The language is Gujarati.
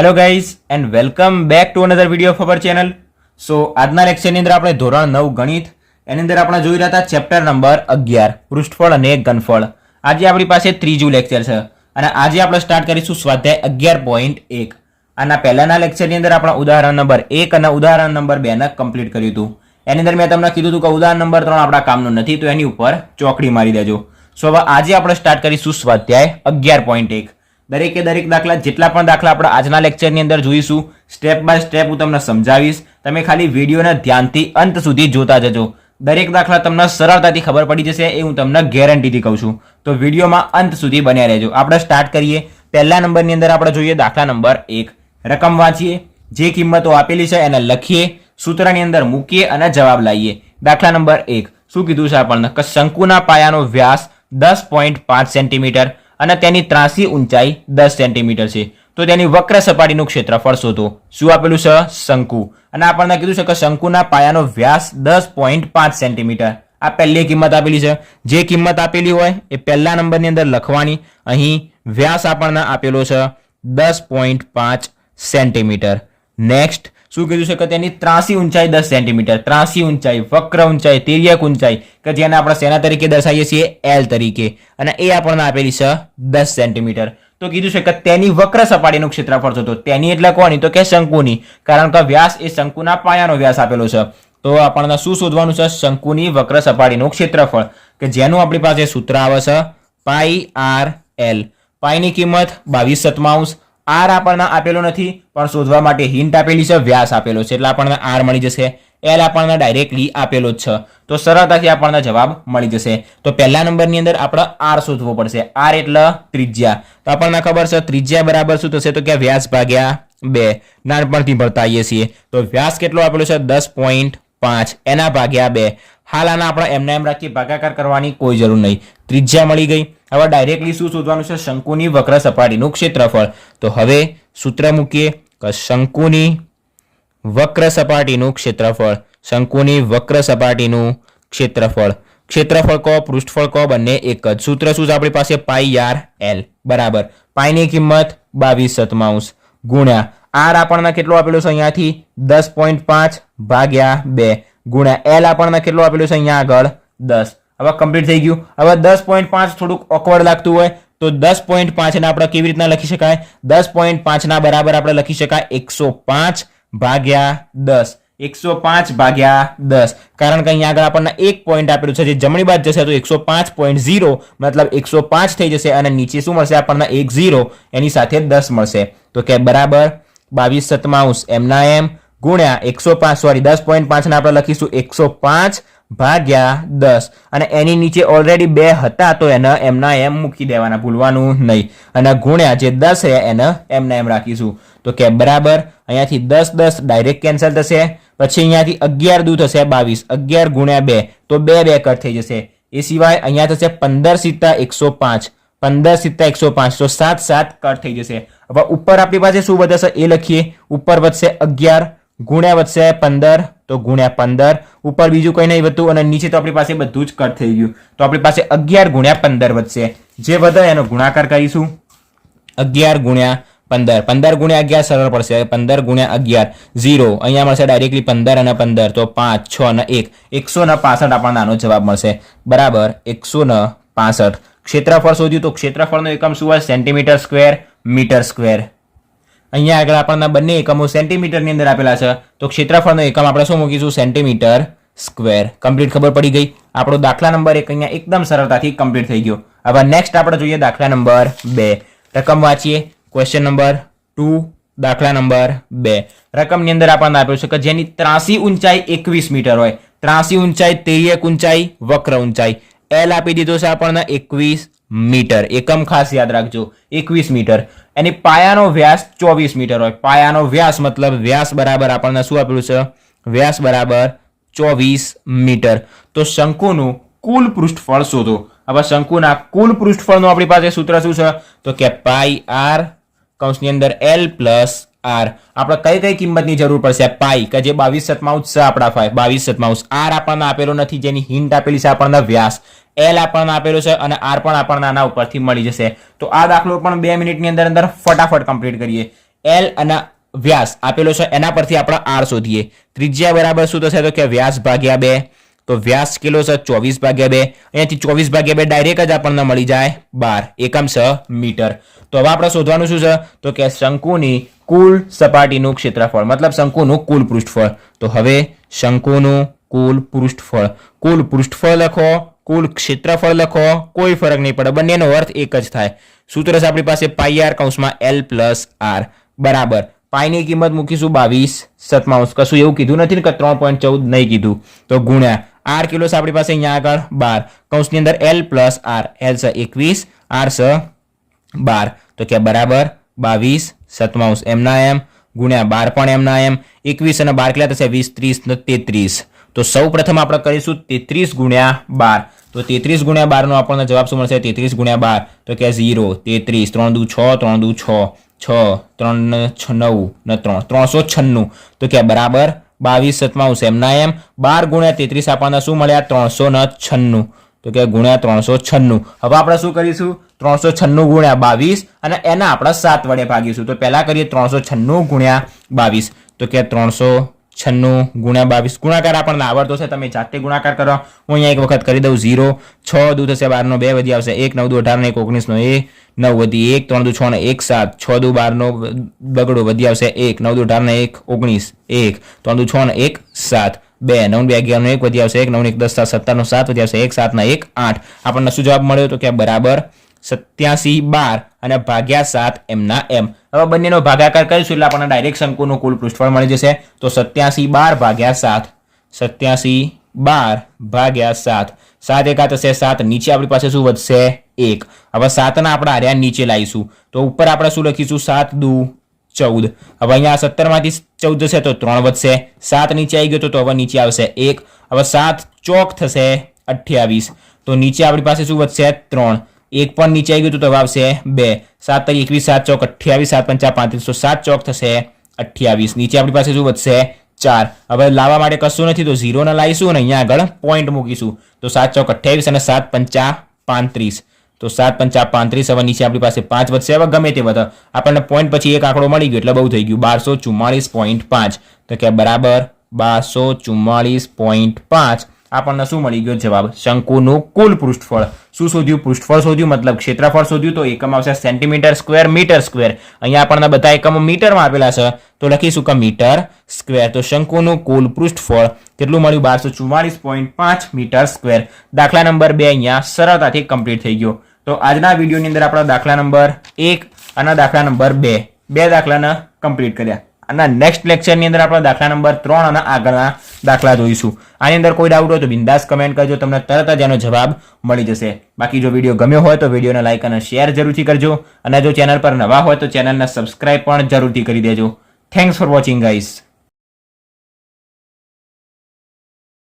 Hello guys and welcome back to another video of channel so આજના લેક્ચરની અંદર આપણે ધોરણ નવ ગણિત, એની અંદર આપણે જોઈ રહ્યા હતા ચેપ્ટર નંબર અગિયાર, પૃષ્ઠફળ અને ઘનફળ. આજે આપણી પાસે ત્રીજું લેક્ચર છે અને આજે આપણે સ્ટાર્ટ કરીશું સ્વાધ્યાય અગિયાર પોઈન્ટ એક. આના પહેલાના લેક્ચરની અંદર આપણે ઉદાહરણ નંબર એક અને ઉદાહરણ નંબર બેને કમ્પ્લીટ કર્યું હતું. એની અંદર મેં તમને કીધું હતું કે ઉદાહરણ નંબર ત્રણ આપણા કામનું નથી, તો એની ઉપર ચોકડી મારી દેજો. સો હવે આજે આપણે સ્ટાર્ટ કરીશું સ્વાધ્યાય અગિયાર પોઈન્ટ એક. દરેકે દરેક દાખલા જેટલા પણ દાખલા આપણે આજના લેક્ચરની અંદર જોઈશું સ્ટેપ બાય સ્ટેપ હું તમને સમજાવીશ. તમે ખાલી વિડીયોને ધ્યાનથી અંત સુધી જોતા જજો. દરેક દાખલા તમને સરળતાથી ખબર પડી જશે, એ હું તમને ગેરંટીથી કહું છું. તો વિડીયોમાં અંત સુધી બન્યા રહેજો. આપણે સ્ટાર્ટ કરીએ. પહેલા નંબરની અંદર આપણે જોઈએ દાખલા નંબર એક. રકમ વાંચીએ. જે કિંમતો આપેલી છે એને લખીએ. સૂત્રની અંદર મૂકીએ અને જવાબ લાવીએ. દાખલા નંબર એક. શું કીધું છે આપણને? કે શંકુના પાયાનો વ્યાસ દસ પોઈન્ટ પાંચ સેન્ટીમીટર અને તેની ત્રાસી ઊંચાઈ દસ સેન્ટીમીટર છે. તો તેની વક્ર સપાટીનું ક્ષેત્રફળ શોધો. શું આપેલું છે? શંકુ. અને આપણને કીધું છે કે શંકુના પાયાનો વ્યાસ દસ પોઈન્ટ પાંચ સેન્ટીમીટર. આ પહેલી કિંમત આપેલી છે. જે કિંમત આપેલી હોય એ પહેલા નંબરની અંદર લખવાની. અહીં વ્યાસ આપણને આપેલો છે દસ પોઈન્ટ પાંચ સેન્ટીમીટર. નેક્સ્ટ શું કીધું છે? કે તેની ત્રાસી ઊંચાઈ દસ સેન્ટીમીટર, ત્રાસી ઊંચાઈ, વક્ર ઊંચાઈ, તિર્યક ઊંચાઈ, કે જેને આપણે શેના તરીકે દર્શાવીએ છીએ એલ તરીકે. અને એ આપણને આપેલી છે દસ સેન્ટીમીટર. તો કીધું છે કે તેની વક્ર સપાટીનું ક્ષેત્રફળ શોધો તેની એટલે કોની? તો કે શંકુની. કારણ કે વ્યાસ એ શંકુના પાયાનો વ્યાસ આપેલો છે. તો આપણને શું શોધવાનું છે? શંકુની વક્ર સપાટીનું ક્ષેત્રફળ. કે જેનું આપણી પાસે સૂત્ર આવે છે? Pi R L. પાઈની કિંમત બાવીસ સત્તાવીસ આર આપણને આપેલો નથી, પણ શોધવા માટે હિન્ટ આપેલી છે, વ્યાસ આપેલો છે, એટલે આપણને આર મળી જશે. એલ આપણને ડાયરેક્ટલી આપેલો જ છે. તો સરળતાથી આપણને જવાબ મળી જશે. તો પહેલા નંબરની અંદર આપણે આર શોધવો પડશે. આર એટલે ત્રિજ્યા. તો આપણને ખબર છે, ત્રિજ્યા બરાબર શું થશે? તો કે વ્યાસ ભાગ્યા બે. નાનપણથી ભરતા આવીએ છીએ. તો વ્યાસ કેટલો આપેલો છે? દસ પોઈન્ટ પાંચ. એના ભાગ્યા બે. હાલ આના આપણે એમને એમ રાખી ભાગાકાર કરવાની કોઈ જરૂર નહીં. ત્રિજ્યા મળી ગઈ. હવે ડાયરેક્ટલી શું શોધવાનું છે? શંકુની વક્ર સપાટીનું ક્ષેત્રફળ. તો હવે સૂત્ર મૂકીએ કે શંકુની વક્ર સપાટીનું ક્ષેત્રફળ. શંકુની વક્ર સપાટીનું ક્ષેત્રફળ. ક્ષેત્રફળ કહો પૃષ્ઠફળ કહો બંને એક જ. સૂત્ર શું છે આપણી પાસે? પાઈ આર એલ બરાબર. પાઈની કિંમત બાવીસ સત્તાવીસ ગુણ્યા. આર આપણને કેટલો આપેલો છે અહીંયાથી? દસ પોઈન્ટ પાંચ ભાગ્યા બે. ગુણ્યા એલ આપણને કેટલો આપેલો છે અહીંયા આગળ? દસ. હવે કમ્પ્લીટ થઈ ગયું. હવે દસ પોઈન્ટ પાંચ થોડુંક ઓકવર્ડ લાગતું હોય તો દસ પોઈન્ટ પાંચને આપણે કેવી રીતના લખી શકાય? દસ પોઈન્ટ પાંચના બરાબર આપણે લખી શકાય એકસો પાંચ ભાગ્યા દસ. એકસો પાંચ ભાગ્યા દસ. કારણ કે અહીંયા આગળ આપણને એક પોઈન્ટ આપેલું છે. જે જમણી બાદ જશે તો એકસો પાંચ પોઈન્ટ ઝીરો મતલબ એકસો પાંચ થઈ જશે અને નીચે શું મળશે? આપણને એક ઝીરો એની સાથે દસ મળશે. તો કે બરાબર બાવીસ સત્તાવીસ એમના એમ. ગુણ્યા એકસો પાંચ સોરી, દસ પોઈન્ટ પાંચને આપણે લખીશું એકસો પાંચ ભાગ્યા દસ. અને એની નીચે ઓલરેડી બે હતા તો એને એમના એમ મૂકી દેવાના, ભૂલવાનું નહીં. અને ગુણ્યા જે દસ છે એને એમના એમ રાખીશું. તો કે બરાબર, અહીંયાથી દસ દસ ડાયરેક્ટ કેન્સલ થશે. પછી અહીંયાથી અગિયાર દૂ થશે બાવીસ, અગિયાર ગુણ્યા બે, તો બે બે કટ થઈ જશે. એ સિવાય અહીંયા થશે પંદર સિત્તા એકસો પાંચ, પંદર સિત્તા એકસો પાંચ, તો સાત સાત કટ થઈ જશે. હવે ઉપર આપણી પાસે શું વધશે એ લખીએ. ઉપર વધશે અગિયાર ગુણ્યા વધશે પંદર, તો ગુણ્યા પંદર. ઉપર બીજું કંઈ નહીં વધતું અને નીચે તો આપણી પાસે બધું જ કટ થઈ ગયું. તો આપણી પાસે અગિયાર ગુણ્યા પંદર વધશે. જે વધે એનો ગુણાકાર કરીશું. અગિયાર ગુણ્યા પંદર. પંદર ગુણ્યા અગિયાર સરળ પડશે. પંદર ગુણ્યા અગિયાર, ઝીરો. અહીંયા મળશે ડાયરેક્ટલી પંદર અને પંદર. તો પાંચ, છ અને એક. એકસો ને પાસઠ આપણને આનો જવાબ મળશે. બરાબર, એકસો ને પાસઠ. ક્ષેત્રફળ શોધ્યું તો ક્ષેત્રફળનો એકમ શું હોય? Centimetre square, metre square. અહીંયા આગળ આપણને બંને એકમો સેન્ટીમીટરની અંદર આપેલા છે. તો ક્ષેત્રફળનો એકમ આપણે શું મૂકીશું? Centimetre square. કમ્પ્લીટ ખબર પડી ગઈ? આપણો દાખલા નંબર એક અહીંયા એકદમ સરળતાથી કમ્પ્લીટ થઈ ગયો. હવે નેક્સ્ટ આપણે જોઈએ દાખલા નંબર બે. રકમ વાંચીએ. ક્વેશ્ચન નંબર ટુ દાખલા નંબર બે. રકમની અંદર આપણને આપ્યું છે કે જેની ત્રાસી ઊંચાઈ એકવીસ મીટર હોય. ત્રાસી ઊંચાઈ તેરિયક ઊંચાઈ વક્ર ઊંચાઈ. એલ આપી દીધો છે આપણને એકવીસ. મીટર. એકમ ખાસ યાદ રાખજો, એકવીસ મીટર. એની પાયાનો વ્યાસ ચોવીસ મીટર હોય. પાયાનો વ્યાસ મતલબ વ્યાસ બરાબર આપણને શું આપેલું છે? વ્યાસ બરાબર ચોવીસ મીટર. તો શંકુનું કુલ પૃષ્ઠફળ શોધો. હવે શંકુના કુલ પૃષ્ઠફળનું આપણી પાસે સૂત્ર શું છે? તો કે પાઈ આર કૌંસની અંદર એલ પ્લસ આર. આપણે કઈ કઈ કિંમતની જરૂર પડશે? પાઈ, કે જે બાવીસ સતમાઉસ છે આપણા ફાઈ બાવીસ સતમાઉસ. આર આપણને આપેલો નથી. જેની હિન્ટ આપેલી છે આપણને વ્યાસ. એલ આપણને આપેલો છે અને આર પણ આપણને આના ઉપરથી મળી જશે. તો આ દાખલો પણ બે મિનિટની અંદર અંદર ફટાફટ કમ્પ્લીટ કરીએ. એલ અને વ્યાસ આપેલો છે, એના પરથી આપણે આર શોધીએ. ત્રિજ્યા બરાબર શું થશે? તો કે વ્યાસ ભાગ્યા બે. તો વ્યાસ કેટલો છે? ચોવીસ ભાગ્યા બે. અહીંયાથી ચોવીસ ભાગ્યા બે ડાયરેક્ટ જ આપણને મળી જાય બાર. એકમ છ મીટર. તો હવે આપણે શોધવાનું શું છે? તો કે શંકુની કુલ સપાટીનું ક્ષેત્રફળ. મતલબ શંકુનું કુલ પૃષ્ઠફળ. તો હવે શંકુનું કુલ પૃષ્ઠફળ. કુલ પૃષ્ઠફળ લખો. કુલ ક્ષેત્રફળ લખો, કોઈ ફરક નહીં પડે, બંનેનો અર્થ એક જ થાય. સૂત્ર છે આપણી પાસે પાઈ આર કૌંસમાં એલ પ્લસ આર બરાબર. પાઈની કિંમત મૂકીશું બાવીસ, સતમાઉસ. કશું એવું કીધું નથી ને કે ત્રણ પોઈન્ટ ચૌદ નહીં કીધું. તો ગુણ્યા. આર કિલો છે આપણી પાસે અહીંયા આગળ? બાર. કૌંસની અંદર એલ પ્લસ આર એલ છે એકવીસ આર છે બાર. તો કે બરાબર, બાવીસ, સતમાઉસ. એમના એમ. ગુણ્યા બાર પણ એમના એમ. એકવીસ અને બાર કેટલા થશે? વીસ, ત્રીસ ને તેત્રીસ. તો સૌ પ્રથમ આપણે કરીશું તેત્રીસ ગુણ્યા બાર. તો તેત્રીસ ગુણ્યા બારનો આપણને જવાબ શું મળશે? તેત્રીસ ગુણ્યા બાર. તો કે ઝીરો, તેત્રીસ, ત્રણ દુ છ, ત્રણ દુ છ છ, ત્રણ નવ, ને ત્રણ, ત્રણસો છન્નું. તો કે બરાબર બાવીસ સતમાઉસ એમના એમ બાર ગુણ્યા તેત્રીસ આપણને શું મળ્યા ત્રણસો ને છન્નું. તો કે ગુણ્યા ત્રણસો છન્નું. હવે આપણે શું કરીશું? ત્રણસો છન્નું ગુણ્યા બાવીસ અને એના આપણે સાત વડે ભાગીશું. તો પહેલાં કરીએ ત્રણસો છન્નું ગુણ્યા બાવીસ. તો કે ત્રણસો છન્નું ગુણ્યા બાવીસ. ગુણાકાર આપણને આવડતો છે, તમે જાતે ગુણાકાર કરો. હું અહીંયા એક વખત કરી દઉં, ઝીરો, છ, દુ થશે બારનો, બે વધી આવશે, એક, નવ, દુ અઢાર ને એક, ઓગણીસનો, એ, નવ વધી એક, ત્રણ, દુ છ ને એક, સાત, છ, દુ બારનો, બગડો વધી આવશે, એક, નવ, દુ અઢાર ને એક, ઓગણીસ, એક, ત્રણ, દુ છ ને એક, સાત, બે, નવ, બે, અગિયારનો, એક વધી આવશે, એક નવ એક, દસ, સાત, સત્તરનો, સાત વધી આવશે, એક, સાતના, એક, આઠ. આપણને શું જવાબ મળ્યો તો કે બરાબર સત્યાસી બાર. અને ભાગ્યા સાત એમના એમ. હવે બંનેનો ભાગાકાર કરીશું એટલે આપણને ડાયરેક્ટ શંકુનું કુલ પૃષ્ઠફળ મળી જશે. તો સત્યાસી બાર ભાગ્યા સાત. સત્યાસી બાર ભાગ્યા સાત. સાત એકા થશે સાત. નીચે આપણી પાસે શું વધશે? એક. હવે સાતના આપણે આર્યા નીચે લાવીશું. તો ઉપર આપણે શું લખીશું? સાત દુ ચૌદ. હવે અહીંયા સત્તરમાંથી ચૌદ જશે તો ત્રણ વધશે. સાત નીચે આવી ગયો તો તો હવે નીચે આવશે એક. હવે સાત ચોક થશે અઠ્યાવીસ. તો નીચે આપણી પાસે શું વધશે? ત્રણ. એક પણ નીચે આવી ગયું તો આવશે બે. સાત તારીખ એકવીસ, સાત ચોક, અઠ્યાવીસ, સાત પંચા પાંત્રીસ. તો સાત ચોક થશે અઠ્યાવીસ. નીચે આપણી પાસે શું વધશે? ચાર. હવે લાવવા માટે કશું નથી તો ઝીરોને લાવીશું અને અહીંયા આગળ પોઈન્ટ મૂકીશું. તો સાત ચોક, અઠ્યાવીસ અને સાત પંચા પાંત્રીસ. તો સાત પંચા પાંત્રીસ હવે નીચે આપણી પાસે પાંચ વધશે. હવે ગમે તે વધે. આપણને પોઈન્ટ પછી એક આંકડો મળી ગયો એટલે બહુ થઈ ગયું. બારસો ચુમ્માળીસ પોઈન્ટ પાંચ. તો કે બરાબર બારસો ચુમ્માળીસ પોઈન્ટ પાંચ. આપણને શું મળી ગયો જવાબ? શંકુનું કુલ પૃષ્ઠફળ. શું શોધ્યું? પૃષ્ઠફળ શોધ્યું, મતલબ ક્ષેત્રફળ શોધ્યું, તો એકમ આવશે સેન્ટીમીટર સ્ક્વેર, મીટર સ્ક્વેર. અહીંયા આપણને બધા એકમો મીટરમાં આપેલા છે, તો લખીશું કે મીટર સ્ક્વેર. તો શંકુનું કુલ પૃષ્ઠફળ કેટલું મળ્યું? બારસો ચુમ્માળીસ પોઈન્ટ પાંચ મીટર સ્ક્વેર. દાખલા નંબર બે અહીંયા સરળતાથી કમ્પ્લીટ થઈ ગયો. તો આજના વિડીયોની અંદર આપણા દાખલા નંબર એક અને દાખલા નંબર બે. બે દાખલાને કમ્પ્લીટ કર્યા. અને નેક્સ્ટ લેક્ચરની અંદર આપણે દાખલા નંબર ત્રણ અને આગળના દાખલા જોઈશું. આની અંદર કોઈ ડાઉટ હોય તો બિંદાસ કમેન્ટ કરજો, તમને તરત જ એનો જવાબ મળી જશે. બાકી જો વીડિયો ગમ્યો હોય તો વિડીયોને લાઇક અને શેર જરૂરથી કરજો. અને જો ચેનલ પર નવા હોય તો ચેનલને સબસ્ક્રાઇબ પણ જરૂરથી કરી દેજો. Thanks for watching guys